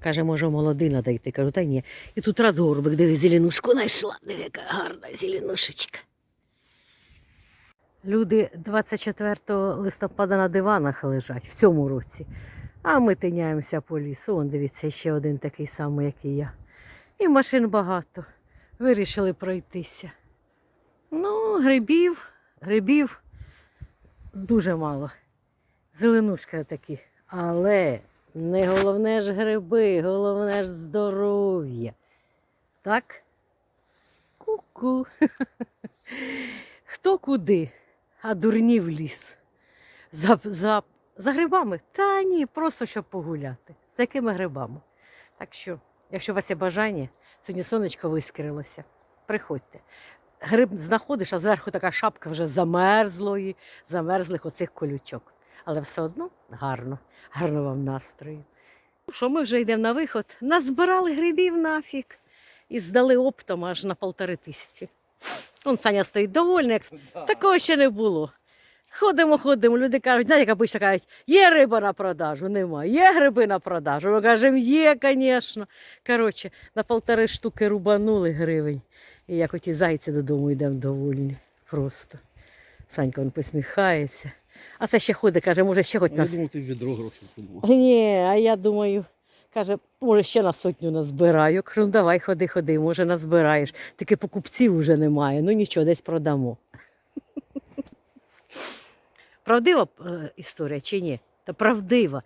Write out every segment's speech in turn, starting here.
Каже, може, молодий надо йти. Кажу, та ні. І тут раз горбик, диви, зеленушку знайшла. Диви, яка гарна зеленушечка. Люди 24 листопада на диванах лежать в цьому році. А ми тиняємося по лісу. Он дивіться, ще один такий самий, як і я. І машин багато. Вирішили пройтися. Ну, грибів, грибів дуже мало. Зеленушка такі. Але не головне ж гриби, головне ж здоров'я. Так? Ку-ку. Хто куди, а дурні в ліс. За, за, за грибами? Та ні, просто щоб погуляти. З якими грибами? Так що, якщо у вас є бажання, сьогодні сонечко вискрилося. Приходьте. Гриб знаходиш, а зверху така шапка вже замерзлої, замерзлих оцих колючок. Але все одно гарно, гарно вам настрою. Що ми вже йдемо на виход, назбирали грибів нафіг і здали оптом аж на полтори тисячі. Он Саня стоїть довольний, як такого ще не було. Ходимо, ходимо, люди кажуть, знаєте, як обично кажуть, є риба на продажу, нема, є гриби на продажу. Ми кажемо, є, звісно. Коротше, на полтори штуки рубанули гривень. І як оті зайці додому йдемо довольні. Просто. Санька він посміхається. А це ще ходить, каже, може ще хоч а нас. думав, ти відро грошей тому. Ні, а я думаю, каже, може ще на сотню назбираю. Кажу, ну давай ходи, ходи, може назбираєш. Тільки покупців вже немає. Ну нічого, десь продамо. Правдива е, історія чи ні? Та правдива.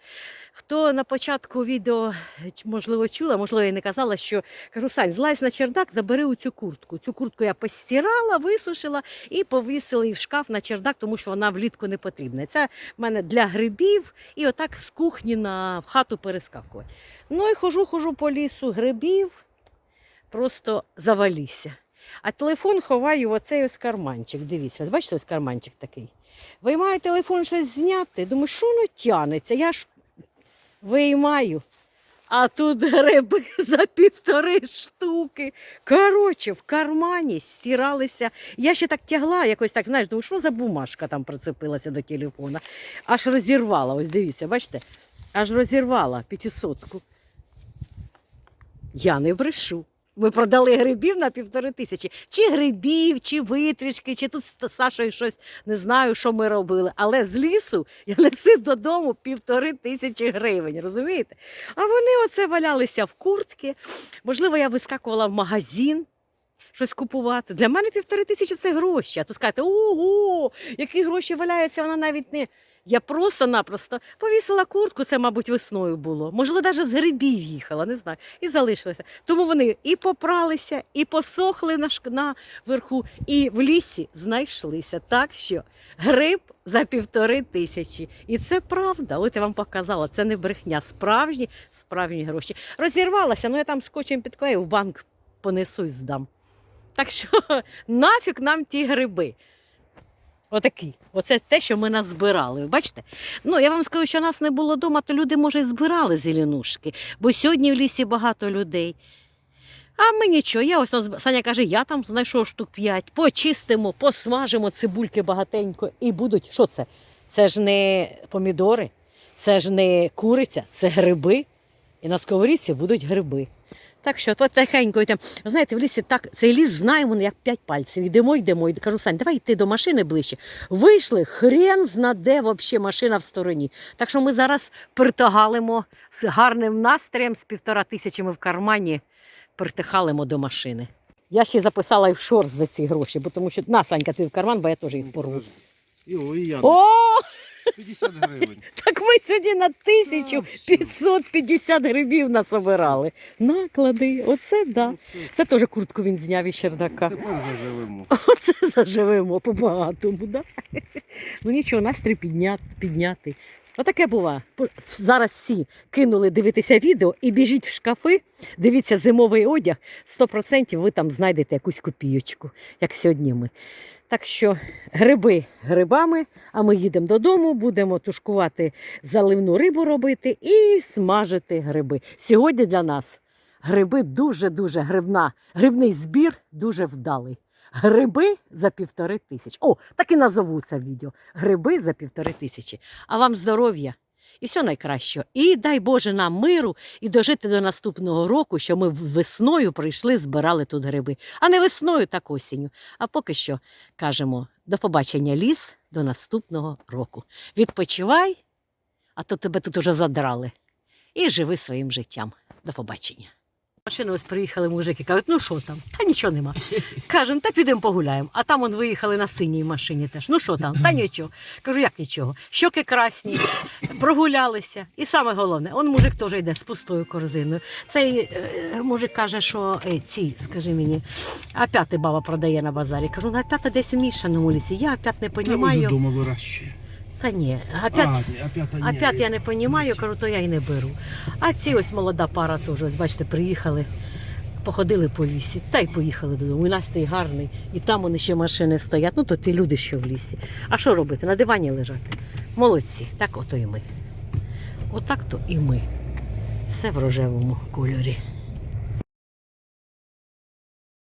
Хто на початку відео, можливо, чула, можливо, я не казала, що кажу, Сань, злазь на чердак, забери оцю куртку. Цю куртку я постирала, висушила і повісила її в шкаф на чердак, тому що вона влітку не потрібна. Це в мене для грибів і отак з кухні на хату перескакувати. Ну і хожу, хожу по лісу грибів, просто заваліся. А телефон ховаю в оцей ось карманчик. Дивіться, бачите, ось карманчик такий. Виймаю телефон щось зняти. Думаю, що воно тянеться? Я ж виймаю. А тут гриби за півтори штуки. Коротше, в кармані стиралися. Я ще так тягла, якось так, знаєш, думаю, що за бумажка там прицепилася до телефона. Аж розірвала. Ось дивіться, бачите? Аж розірвала п'ятисотку. Я не брешу. Ми продали грибів на півтори тисячі. Чи грибів, чи витрішки, чи тут з Сашою щось не знаю, що ми робили. Але з лісу я несив додому півтори тисячі гривень, розумієте? А вони оце валялися в куртки. Можливо, я вискакувала в магазин. Щось купувати. Для мене півтори тисячі це гроші. А тут скажете, ого, які гроші валяються, вона навіть не. Я просто-напросто повісила куртку, це, мабуть, весною було. Можливо, навіть з грибів їхала, не знаю, і залишилася. Тому вони і попралися, і посохли на, верху, і в лісі знайшлися. Так що гриб за півтори тисячі. І це правда. От я вам показала, це не брехня. Справжні, справжні гроші. Розірвалася, ну я там скотчем підклеїв, в банк понесу і здам. Так що нафіг нам ті гриби. Отакі. Оце те, що ми назбирали. Ви Бачите? Ну, я вам скажу, що нас не було вдома, то люди, може, і збирали зеленушки, бо сьогодні в лісі багато людей. А ми нічого. Я ось Саня каже, я там знайшов штук п'ять. Почистимо, посмажимо цибульки багатенько і будуть. Що це? Це ж не помідори, це ж не куриця, це гриби. І на сковорідці будуть гриби. Так що потихеньку йдемо. Знаєте, в лісі так, цей ліс знаємо як п'ять пальців. Йдемо, йдемо. І кажу, Сань, давай йти до машини ближче. Вийшли, хрен знаде взагалі машина в стороні. Так що ми зараз притагалимо з гарним настроєм, з півтора тисячі ми в кармані притихалимо до машини. Я ще записала і в шорс за ці гроші, бо тому що на Санька, ти в карман, бо я теж їх порву. І, і я. О, 50 гривень. так ми сьогодні на 1550 грибів насобирали. Наклади, оце да. Це теж куртку він зняв із чердака. Тепер заживемо. Оце заживемо по-багатому, да? Ну нічого, настрій підняти, піднятий. Отаке буває. По- Зараз всі кинули дивитися відео і біжіть в шкафи, дивіться зимовий одяг, 100% ви там знайдете якусь копійочку, як сьогодні ми. Так що гриби грибами, а ми їдемо додому, будемо тушкувати заливну рибу робити і смажити гриби. Сьогодні для нас гриби дуже-дуже грибна, грибний збір дуже вдалий. Гриби за півтори тисячі. О, так і назову це відео. Гриби за півтори тисячі. А вам здоров'я І все найкращого. І дай Боже нам миру і дожити до наступного року, що ми весною прийшли, збирали тут гриби. А не весною, так осінню. А поки що кажемо до побачення ліс до наступного року. Відпочивай, а то тебе тут уже задрали. І живи своїм життям. До побачення. Машини ось приїхали мужики, кажуть, ну що там? Нічого нема. Кажемо, та підемо погуляємо. А там он виїхали на синій машині теж. Ну що там? Та нічого. Кажу, як нічого? Щоки красні, прогулялися. І саме головне, он мужик теж йде з пустою корзиною. Цей е, мужик каже, що е, ці, скажи мені, опяти баба продає на базарі. Кажу, ну опята десь в мішаному лісі. Я опят не розумію. вирощує. Та ні, опять. А, ні. Опять я не розумію, кажу, то я й не беру. А ці ось молода пара теж, ось бачите, приїхали, походили по лісі, та й поїхали додому. І настрій гарний, і там вони ще машини стоять. Ну то ті люди, що в лісі. А що робити? На дивані лежати. Молодці, так ото і ми. Отак то і ми. Все в рожевому кольорі.